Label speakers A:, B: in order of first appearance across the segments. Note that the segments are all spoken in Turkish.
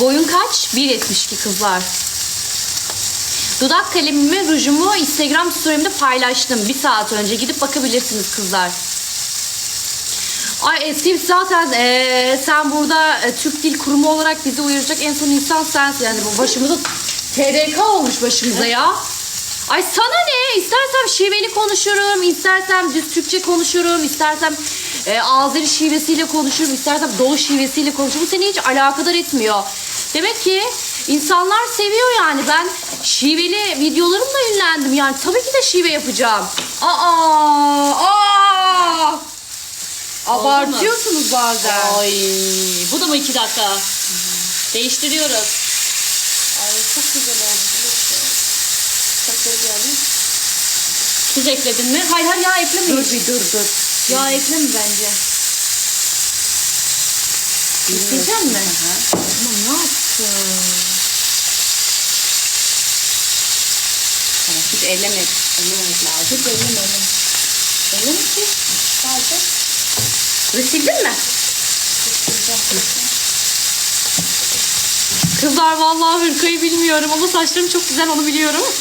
A: Boyun kaç? 1.72 kızlar. Dudak kalemimi, rujumu Instagram story'imde paylaştım. Bir saat önce gidip bakabilirsiniz kızlar. Ay Steve zaten eee, sen burada e, Türk Dil Kurumu olarak bizi uyaracak en son insan sensin. Yani bu başımıza TRK olmuş başımıza ya. Ay sana ne? İstersem şiveli konuşurum, istersem düz Türkçe konuşurum, istersem e, Azeri şivesiyle konuşurum, istersem Doğu şivesiyle konuşurum. Bu seni hiç alakadar etmiyor. Demek ki insanlar seviyor yani. Ben şiveli videolarımla ünlendim yani. Tabii ki de şive yapacağım. Aa, aa. Abartıyorsunuz bazen.
B: Ay bu da mı iki dakika? Değiştiriyoruz.
A: Ay çok güzel oldu. Bir alayım.
B: Tuz ekledin mi? Hayır hayır yağ eklemiyor.
A: Dur bir dur dur.
B: Yağ ekleme bence. Ekleyecek mi? Ama ne yaptın?
A: Tamam, hiç ellemek, ellememek lazım.
B: Hiç elleme elleme. Elleme ki. Sadece.
A: Bunu sildin mi? Kızlar vallahi hırkayı bilmiyorum ama saçlarım çok güzel onu biliyorum.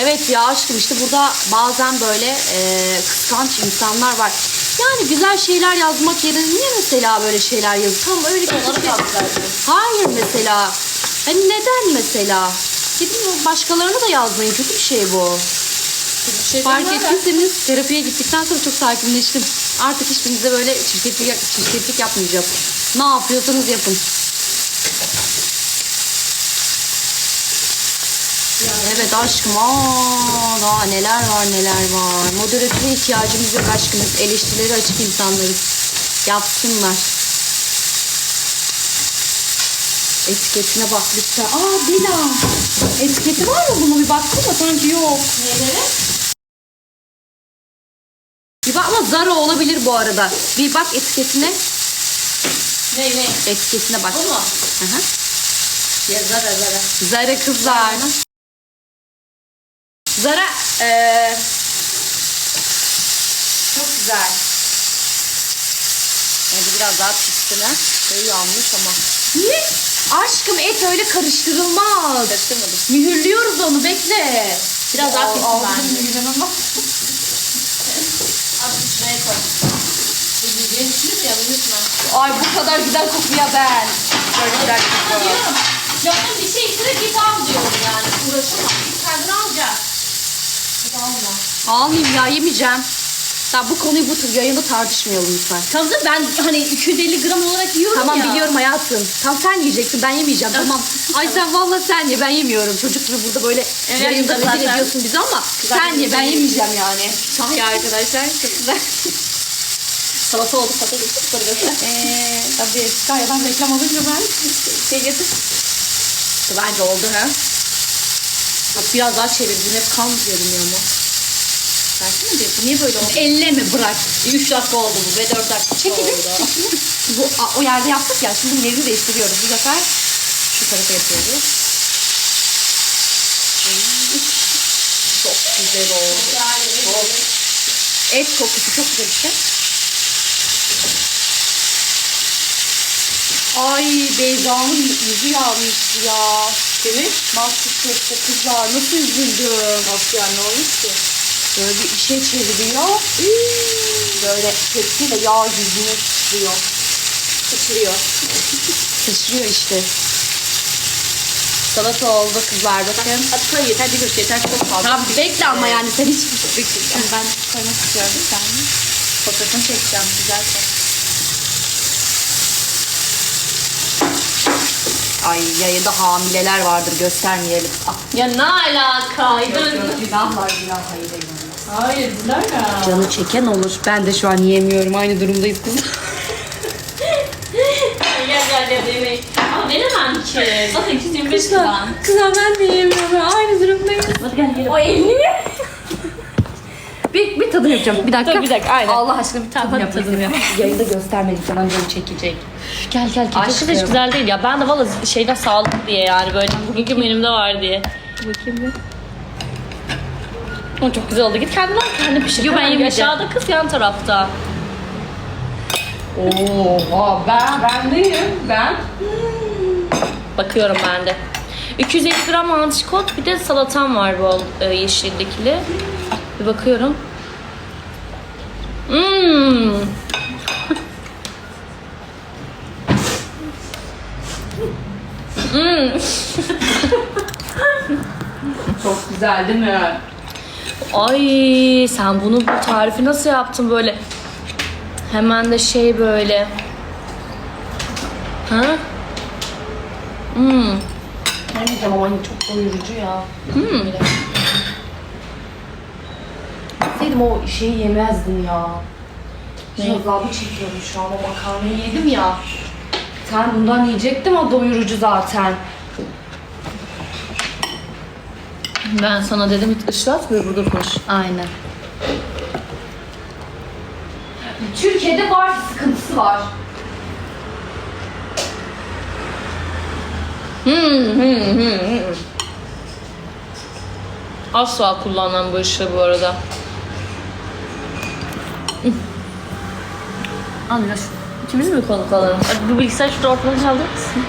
A: evet ya aşkım işte burada bazen böyle e, kıskanç insanlar var. Yani güzel şeyler yazmak yerine niye mesela böyle şeyler yazıyor? Tam öyle kötü
B: Onları
A: şey. Hayır mesela. Hani neden mesela? Gidin o başkalarına da yazmayın. Kötü bir şey bu.
B: Bir şey
A: Fark ettiyseniz terapiye gittikten sonra çok sakinleştim. Artık hiçbirinize böyle çirkeflik, çirkeflik yapmayacağım. Ne yapıyorsanız yapın. Evet aşkım. Aa, daha neler var neler var. Moderatöre ihtiyacımız yok aşkım. Biz eleştirileri açık insanlarız. Yapsınlar. Etiketine bak lütfen. Aa Dila. Etiketi var mı bunun? Bir baksana sanki yok.
B: Neleri?
A: Bir bak ama Zara olabilir bu arada. Bir bak etiketine.
B: Ne ne?
A: Etiketine bak.
B: Bu mu?
A: Hı hı.
B: Ya zara zara.
A: Zara kızlar. Zara eee çok güzel. Bence biraz daha pişsin ha. Şey yanmış ama. Ne? Aşkım et öyle karıştırılmaz.
B: Karıştırmadım.
A: Mühürlüyoruz onu bekle.
B: Biraz daha pişsin bence.
A: ama.
B: Az şuraya koy. Yiyeceğini düşünür ya unutma.
A: Ay bu kadar güzel kokuyor ben. Böyle güzel kokuyor.
B: Diyorum. Canım bir şey istedi git al diyorum yani. Uğraşamam. Git kendin alacaksın. Git alma.
A: Almayayım ya yemeyeceğim. Ya bu konuyu bu yayında tartışmayalım lütfen.
B: Tamam da ben hani 250 gram olarak yiyorum
A: Tamam
B: ya.
A: biliyorum hayatım. Tam sen yiyeceksin ben yemeyeceğim tamam. Ay sen vallahi sen ye ben yemiyorum. Çocuk gibi burada böyle
B: Evet,
A: yayında
B: zaten.
A: rezil ediyorsun bizi ama sen ye ben
B: rezil
A: yemeyeceğim yani. Sahi arkadaşlar çok güzel.
B: Salata oldu patates.
A: Eee tabii Gaye'den reklam alınca ben şey getir. Bence oldu ha. Bak biraz daha çevir. Hep kan görünüyor mu? Versene bir. Bu niye böyle oldu? Elleme bırak.
B: 3 dakika oldu bu ve 4 dakika
A: Çekilin.
B: oldu.
A: Çekilin. Bu, a- o yerde yaptık ya. Şimdi yerini değiştiriyoruz. Bu sefer şu tarafa yapıyoruz. Çok güzel oldu. Çok. Et kokusu çok güzel işte. Ay Beyza'nın yüzü yanmış ya.
B: Kimin?
A: Masterchef'te kızlar nasıl üzüldüm.
B: Nasıl yani ne olmuş ki?
A: Böyle bir şey çeviriyor. Böyle tepsiyle yağ yüzüne sıçrıyor.
B: Sıçrıyor.
A: Sıçrıyor işte. Salata oldu kızlar bakın.
B: Hadi koy yeter bir kuruş yeter çok fazla.
A: Tamam bekle ama yani sen hiç bekle. Ben koymak istiyorum sen. Fotoğrafını çekeceğim güzel Ay yayında hamileler vardır göstermeyelim. Ah,
B: Ya ne alaka?
A: günah var günah hayır
B: Hayır Dilara.
A: Canı çeken olur. Ben de şu an yiyemiyorum. Aynı durumdayız kız.
B: Gel gel gel yemeği. Ama veremem ki. Zaten 225
A: Kızlar,
B: lira.
A: kızlar ben de yiyemiyorum. Aynı durumdayız.
B: Hadi gel yiyelim.
A: O elini. bir, bir tadım yapacağım. Bir dakika.
B: Dur, bir dakika, aynen.
A: Allah aşkına bir tadım yap.
B: tadını yap.
A: Yayında göstermedik zaman canı çekecek.
B: Gel gel gel.
A: Aşkım.
B: hiç güzel değil ya. Ben de valla şeyden sağlıklı diye yani böyle bugünkü menümde var diye.
A: Bakayım bir.
B: O çok güzel oldu. Git kendin al kendin pişir.
A: Yo, ben
B: Hemen
A: yemeyeceğim.
B: Aşağıda kız yan tarafta.
A: Oha ben bendeyim ben.
B: Bakıyorum ben de. 250 gram antrikot bir de salatam var bol e, yeşillikli. Bir bakıyorum. Mmm.
A: Çok güzel değil mi?
B: Ay sen bunu bu tarifi nasıl yaptın böyle? Hemen de şey böyle. Ha? Hmm.
A: Yemeyeceğim ama çok doyurucu ya.
B: Hmm.
A: Bilseydim o şeyi yemezdim ya.
B: Ne?
A: Azabı çekiyorum şu an o makarnayı yedim ya. Sen bundan yiyecektim o doyurucu zaten.
B: Ben sana dedim ışlat ve burada konuş.
A: Aynen. Türkiye'de var sıkıntısı var.
B: Hmm, hmm, hmm, hmm. Asla kullanmam bu ışığı bu arada. Biraz. İkimiz mi konuk alalım? Bu bilgisayar şurada ortadan kaldırır mısın?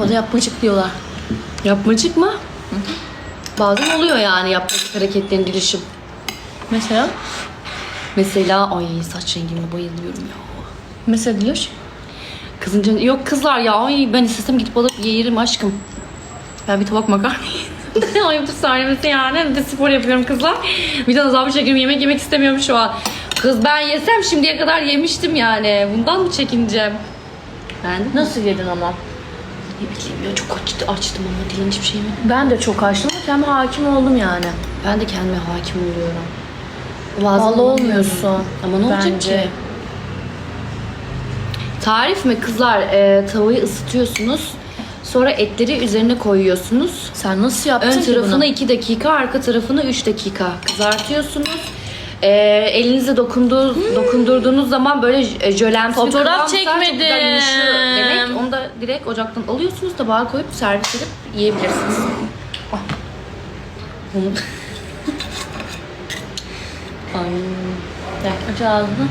B: Bana yapmacık diyorlar.
A: Yapmacık mı? Bazen oluyor yani yapmacık hareketlerin dilişim.
B: Mesela?
A: Mesela ay saç rengime bayılıyorum ya.
B: Mesela diyor.
A: Kızın canı... Yok kızlar ya ay ben istesem gidip alıp yerim aşkım. Ben bir tabak makarna. Ayıptır söylemesi yani. Bir de spor yapıyorum kızlar. Bir de azabı çekiyorum. Yemek yemek istemiyorum şu an. Kız ben yesem şimdiye kadar yemiştim yani. Bundan mı çekineceğim? Ben
B: Nasıl yedin ama?
A: Ne bileyim ya çok açtı, açtım ama dilim hiçbir şey mi?
B: Ben de çok açtım ama kendime hakim oldum yani.
A: Ben de kendime hakim oluyorum. Bazen
B: Vallahi
A: olamıyorum.
B: olmuyorsun.
A: Ama ne olacak
B: Bence.
A: ki? Tarif mi kızlar? Ee, tavayı ısıtıyorsunuz. Sonra etleri üzerine koyuyorsunuz.
B: Sen nasıl yaptın
A: Ön
B: ki
A: tarafını
B: bunu?
A: 2 dakika, arka tarafını 3 dakika kızartıyorsunuz. Ee, elinize dokunduğu, dokundurduğunuz zaman böyle j- e, jölemsi bir
B: Fotoğraf
A: kıvam tutar, çok
B: çekmedim.
A: yumuşuyor Demek onu da direkt ocaktan alıyorsunuz tabağa koyup servis edip yiyebilirsiniz. Ah. Ay.
B: Gel aç ağzını.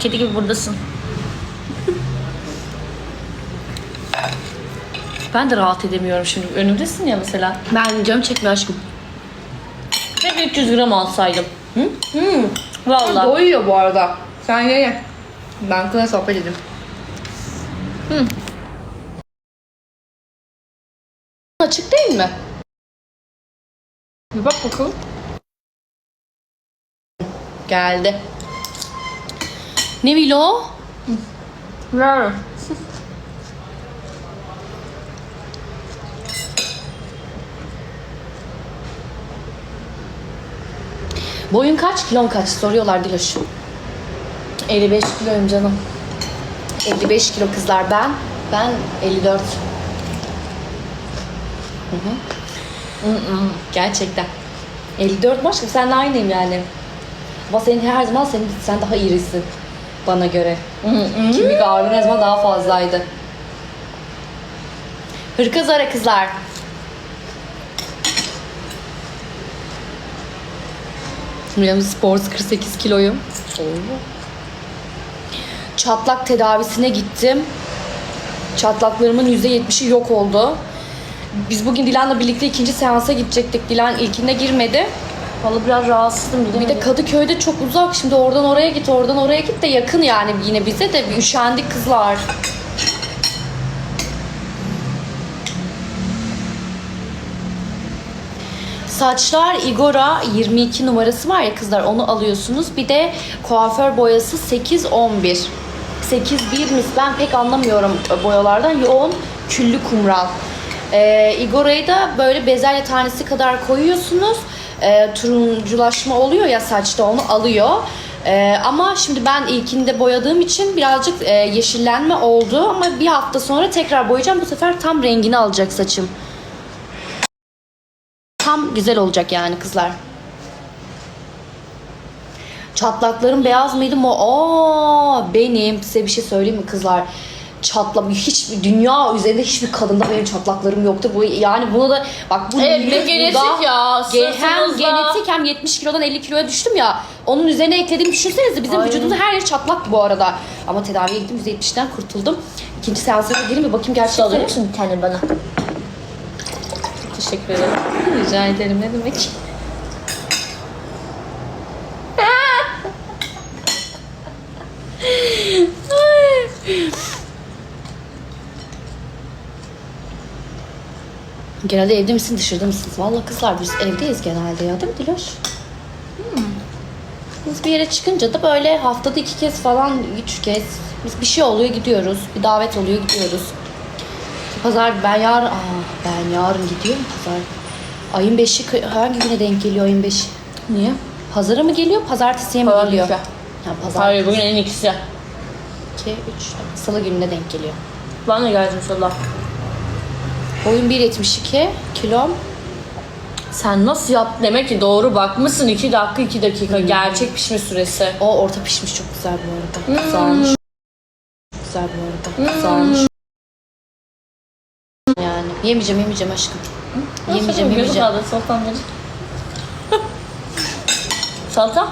B: Kedi gibi buradasın. Ben de rahat edemiyorum şimdi. Önümdesin ya mesela.
A: Ben canım çekmiyor aşkım.
B: Hep 300 gram alsaydım. Hı? Hı. Vallahi.
A: Doyuyor bu arada. Sen ye ye. Ben kızla sohbet edeyim. Hı. Açık değil mi? Bir bak bakalım. Geldi. Ne vilo?
B: Ver.
A: Boyun kaç, kilon kaç? Soruyorlar Diloş.
B: 55 kiloyum canım.
A: 55 kilo kızlar ben. Ben 54. Hı hı. Gerçekten. 54 mi aşkım? Seninle aynıyım yani. Ama senin her zaman senin sen daha irisin bana göre. Kemik ağırlığın her zaman daha fazlaydı. Hırka zara kızlar. Benim sports 48 kiloyum. Çatlak tedavisine gittim. Çatlaklarımın %70'i yok oldu. Biz bugün Dilan'la birlikte ikinci seansa gidecektik. Dilan ilkinde girmedi.
B: Vallahi biraz rahatsızdım.
A: Bir de Kadıköy'de çok uzak. Şimdi oradan oraya git, oradan oraya git de yakın yani yine bize de üşendik kızlar. Saçlar Igora 22 numarası var ya kızlar onu alıyorsunuz. Bir de kuaför boyası 811. 81 mis ben pek anlamıyorum boyalardan. Yoğun küllü kumral. Ee, Igora'yı da böyle bezelye tanesi kadar koyuyorsunuz. Ee, turunculaşma oluyor ya saçta onu alıyor. Ee, ama şimdi ben ilkinde boyadığım için birazcık e, yeşillenme oldu. Ama bir hafta sonra tekrar boyayacağım. Bu sefer tam rengini alacak saçım. Güzel olacak yani kızlar. Çatlaklarım beyaz mıydı mı? Aa, benim size bir şey söyleyeyim mi kızlar? çatlak hiçbir dünya üzerinde hiçbir kadında benim çatlaklarım yoktur. Bu yani bunu da bak bu
B: Evet, bir genetik
A: burada-
B: ya,
A: Ge- hem
B: sırtımızda.
A: genetik hem 70 kilodan 50 kiloya düştüm ya. Onun üzerine eklediğimi düşünsenize bizim
B: Ay.
A: vücudumuzda her yer çatlak bu arada. Ama tedaviye gittim %70'den kurtuldum. İkinci seansa da gireyim ve bakayım gerçekten.
B: Alır mısın bir tane bana? Teşekkür ederim.
A: Rica ederim ne demek. Genelde evde misin dışarıda mısınız? Vallahi kızlar biz evdeyiz genelde ya değil mi Diloş? Hmm. Biz bir yere çıkınca da böyle haftada iki kez falan, üç kez biz bir şey oluyor gidiyoruz. Bir davet oluyor gidiyoruz. Pazar ben yarın, aa ben yarın gidiyorum pazar. Ayın 5'i kı- hangi güne denk geliyor ayın 5'i?
B: Niye?
A: Pazara mı geliyor, pazartesiye mi
B: Pazar
A: geliyor? Ha, pazar
B: Hayır bugün en ikisi.
A: 2, 3, salı gününe denk geliyor.
B: Ben de geldim inşallah.
A: Boyum 1.72, kilom
B: Sen nasıl yap? Demek ki doğru bakmışsın 2 dakika 2 dakika gerçek pişme süresi.
A: o orta pişmiş çok güzel bu arada. Kızarmış. Güzel bu arada. Kızarmış. Yani yemeyeceğim yemeyeceğim aşkım. Yemeyeceğim
B: Gözü
A: yemeyeceğim.
B: kaldı salatan. Salata?